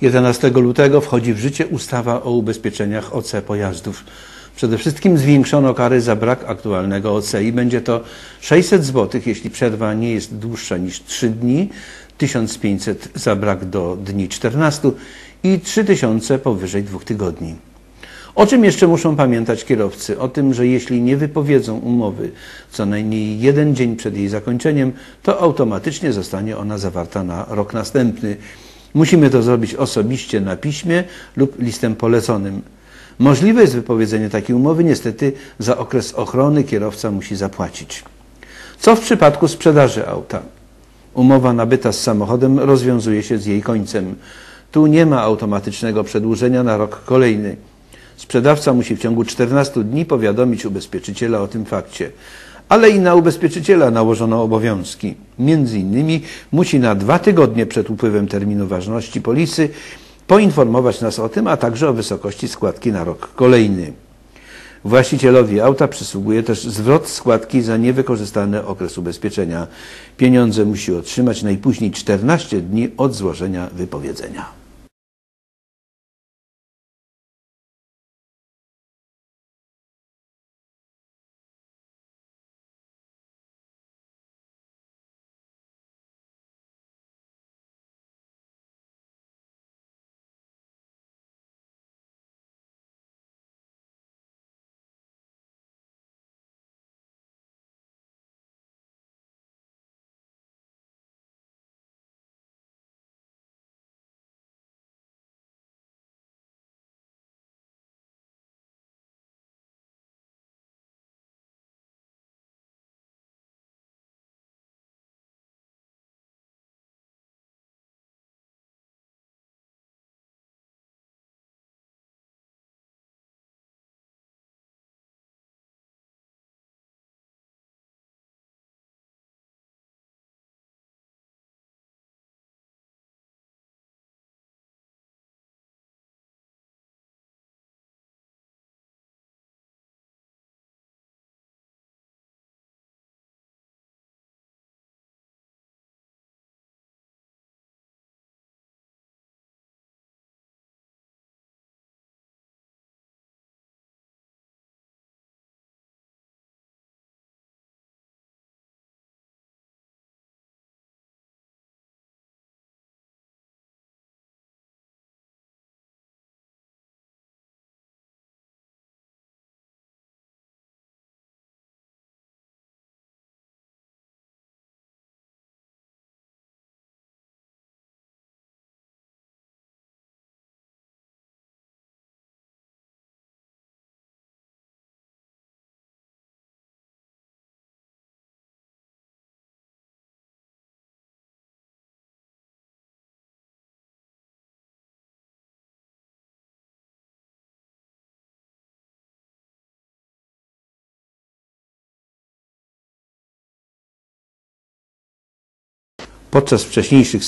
11 lutego wchodzi w życie ustawa o ubezpieczeniach OC pojazdów. Przede wszystkim zwiększono kary za brak aktualnego OC i będzie to 600 zł, jeśli przerwa nie jest dłuższa niż 3 dni, 1500 za brak do dni 14 i 3000 powyżej dwóch tygodni. O czym jeszcze muszą pamiętać kierowcy? O tym, że jeśli nie wypowiedzą umowy co najmniej jeden dzień przed jej zakończeniem, to automatycznie zostanie ona zawarta na rok następny. Musimy to zrobić osobiście na piśmie lub listem poleconym. Możliwe jest wypowiedzenie takiej umowy, niestety za okres ochrony kierowca musi zapłacić. Co w przypadku sprzedaży auta? Umowa nabyta z samochodem rozwiązuje się z jej końcem. Tu nie ma automatycznego przedłużenia na rok kolejny. Sprzedawca musi w ciągu 14 dni powiadomić ubezpieczyciela o tym fakcie. Ale i na ubezpieczyciela nałożono obowiązki. Między innymi musi na dwa tygodnie przed upływem terminu ważności polisy poinformować nas o tym, a także o wysokości składki na rok kolejny. Właścicielowi auta przysługuje też zwrot składki za niewykorzystany okres ubezpieczenia. Pieniądze musi otrzymać najpóźniej 14 dni od złożenia wypowiedzenia. Podczas wcześniejszych sesji